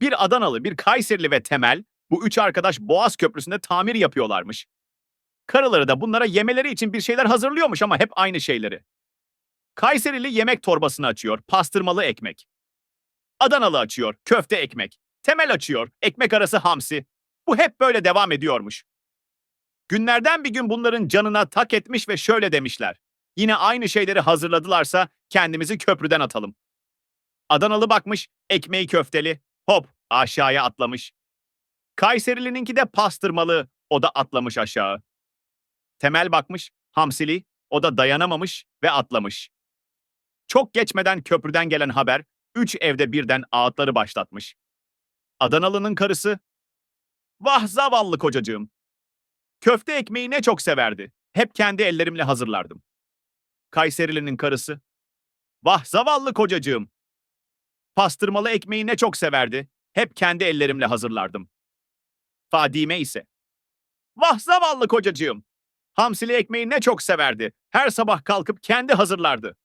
Bir Adanalı, bir Kayserili ve Temel bu üç arkadaş Boğaz Köprüsü'nde tamir yapıyorlarmış. Karıları da bunlara yemeleri için bir şeyler hazırlıyormuş ama hep aynı şeyleri. Kayserili yemek torbasını açıyor, pastırmalı ekmek. Adanalı açıyor, köfte ekmek. Temel açıyor, ekmek arası hamsi. Bu hep böyle devam ediyormuş. Günlerden bir gün bunların canına tak etmiş ve şöyle demişler. Yine aynı şeyleri hazırladılarsa kendimizi köprüden atalım. Adanalı bakmış, ekmeği köfteli, hop aşağıya atlamış. Kayserilininki de pastırmalı, o da atlamış aşağı. Temel bakmış, hamsili, o da dayanamamış ve atlamış. Çok geçmeden köprüden gelen haber, üç evde birden ağıtları başlatmış. Adanalı'nın karısı, vah zavallı kocacığım. Köfte ekmeği ne çok severdi. Hep kendi ellerimle hazırlardım. Kayserili'nin karısı, vah zavallı kocacığım. Pastırmalı ekmeği ne çok severdi. Hep kendi ellerimle hazırlardım. Fadime ise, vah zavallı kocacığım. Hamsili ekmeği ne çok severdi. Her sabah kalkıp kendi hazırlardı.